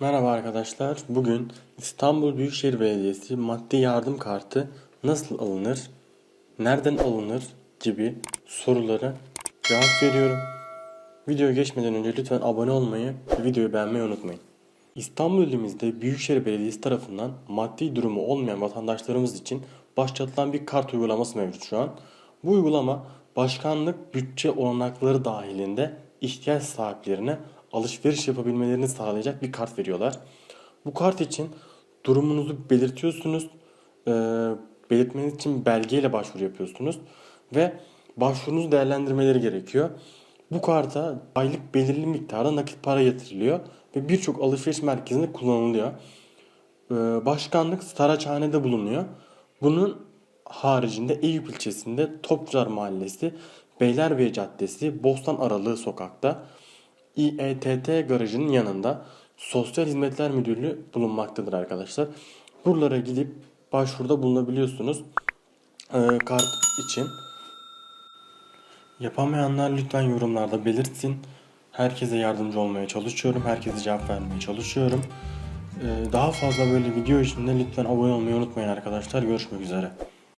Merhaba arkadaşlar. Bugün İstanbul Büyükşehir Belediyesi maddi yardım kartı nasıl alınır, nereden alınır gibi sorulara cevap veriyorum. Videoya geçmeden önce lütfen abone olmayı ve videoyu beğenmeyi unutmayın. İstanbul ilimizde Büyükşehir Belediyesi tarafından maddi durumu olmayan vatandaşlarımız için başlatılan bir kart uygulaması mevcut şu an. Bu uygulama başkanlık bütçe olanakları dahilinde ihtiyaç sahiplerine alışveriş yapabilmelerini sağlayacak bir kart veriyorlar. Bu kart için durumunuzu belirtiyorsunuz. Ee, belirtmeniz için belgeyle başvuru yapıyorsunuz. Ve başvurunuzu değerlendirmeleri gerekiyor. Bu karta aylık belirli miktarda nakit para yatırılıyor ve birçok alışveriş merkezinde kullanılıyor. Ee, Başkanlık Saraçhane'de bulunuyor. Bunun haricinde Eyüp ilçesinde Topçular Mahallesi, Beylerbeyi Caddesi, Bostan Aralığı sokakta İETT garajının yanında Sosyal Hizmetler Müdürlüğü bulunmaktadır arkadaşlar. Buralara gidip başvuruda bulunabiliyorsunuz. Ee, kart için. Yapamayanlar lütfen yorumlarda belirtsin. Herkese yardımcı olmaya çalışıyorum. Herkese cevap vermeye çalışıyorum. Ee, daha fazla böyle video için de lütfen abone olmayı unutmayın arkadaşlar. Görüşmek üzere.